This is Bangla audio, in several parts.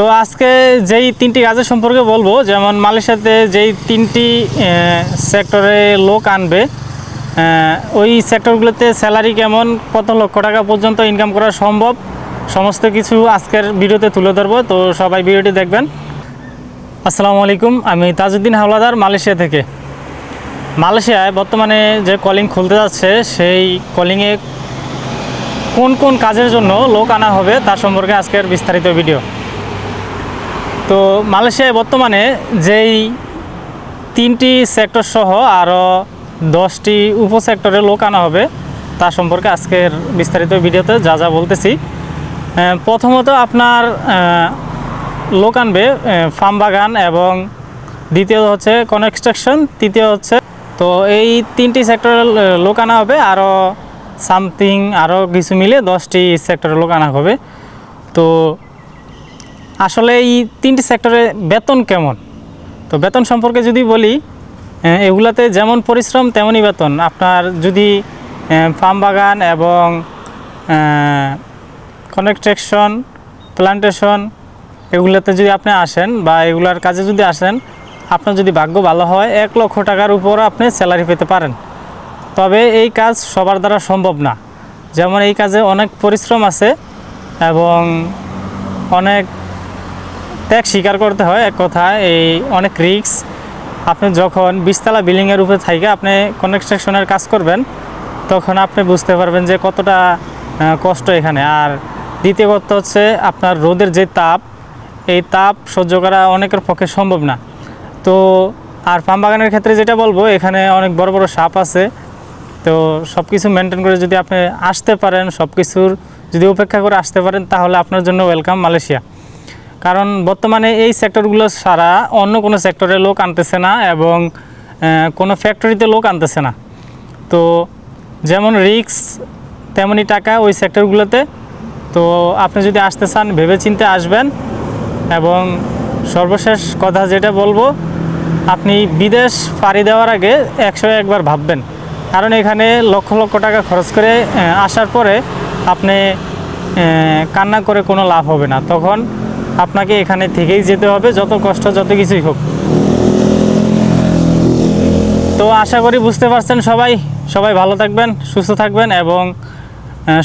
তো আজকে যেই তিনটি কাজের সম্পর্কে বলব, যেমন মালয়েশিয়াতে যেই তিনটি সেক্টরে লোক আনবে ওই সেক্টরগুলোতে স্যালারি কেমন, কত লক্ষ টাকা পর্যন্ত ইনকাম করা সম্ভব, সমস্ত কিছু আজকের ভিডিওতে তুলে ধরবো, তো সবাই ভিডিওটি দেখবেন। আসসালামু আলাইকুম, আমি তাজউদ্দিন হাওলাদার মালয়েশিয়া থেকে। মালয়েশিয়ায় বর্তমানে যে কলিং খুলতে যাচ্ছে, সেই কলিংয়ে কোন কোন কাজের জন্য লোক আনা হবে, তার সম্পর্কে আজকের বিস্তারিত ভিডিও। তো মালয়েশিয়ায় বর্তমানে যেই তিনটি সেক্টর সহ আরও দশটি উপসেক্টরে লোক আনা হবে, তা সম্পর্কে আজকের বিস্তারিত ভিডিওতে যা যা বলতেছি। প্রথমত আপনার লোক আনবে ফার্ম বাগান এবং দ্বিতীয় হচ্ছে কনস্ট্রাকশন, তৃতীয় হচ্ছে, তো এই তিনটি সেক্টরে লোক আনা হবে আরও সামথিং আরও কিছু মিলে দশটি সেক্টরে লোক আনা হবে। তো আসলে এই তিনটি সেক্টরে বেতন কেমন? তো বেতন সম্পর্কে যদি বলি এগুলাতে যেমন পরিশ্রম, তেমনই বেতন। আপনার যদি ফার্ম বাগান এবং কনস্ট্রাকশন, প্লান্টেশন এগুলোতে যদি আপনি আসেন বা এগুলার কাজে যদি আসেন, আপনার যদি ভাগ্য ভালো হয়, এক লক্ষ টাকার উপর আপনি স্যালারি পেতে পারেন। তবে এই কাজ সবার দ্বারা সম্ভব না। যেমন এই কাজে অনেক পরিশ্রম আছে এবং অনেক ত্যাগ স্বীকার করতে হয় এক কথায়, এই অনেক রিস্ক আপনি যখন বিশতলা বিল্ডিংয়ের উপরে থেকে আপনি কনস্ট্রাকশনের কাজ করবেন, তখন আপনি বুঝতে পারবেন যে কতটা কষ্ট এখানে। আর দ্বিতীয় কথা হচ্ছে আপনার রোদের যে তাপ, এই তাপ সহ্য করা অনেকের পক্ষে সম্ভব না। তো আর পাম বাগানের ক্ষেত্রে যেটা বলব, এখানে অনেক বড় বড় সাপ আছে। তো সব কিছু মেনটেন করে যদি আপনি আসতে পারেন সব কিছুর যদি উপেক্ষা করে আসতে পারেন, তাহলে আপনার জন্য ওয়েলকাম মালয়েশিয়া। কারণ বর্তমানে এই সেক্টরগুলো ছাড়া অন্য কোনো সেক্টরে লোক আনতেছে না এবং কোনো ফ্যাক্টরিতে লোক আনতেছে না। তো যেমন রিক্স তেমনই টাকা ওই সেক্টরগুলোতে তো আপনি যদি আসতে চান, ভেবেচিন্তে আসবেন এবং সর্বশেষ কথা যেটা বলব, আপনি বিদেশ পাড়ি দেওয়ার আগে একশো একবার ভাববেন। কারণ এখানে লক্ষ লক্ষ টাকা খরচ করে আসার পরে আপনি কান্না করে কোনো লাভ হবে না। তখন আপনাকে এখানে থেকেই যেতে হবে, যত কষ্ট যত কিছুই হোক। তো আশা করি বুঝতে পারছেন সবাই। সবাই ভালো থাকবেন, সুস্থ থাকবেন এবং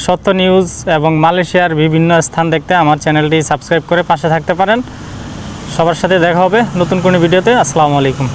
সত্য নিউজ এবং মালয়েশিয়ার বিভিন্ন স্থান দেখতে আমার চ্যানেলটি সাবস্ক্রাইব করে পাশে থাকতে পারেন। সবার সাথে দেখা হবে নতুন কোনো ভিডিওতে। আসসালামু আলাইকুম।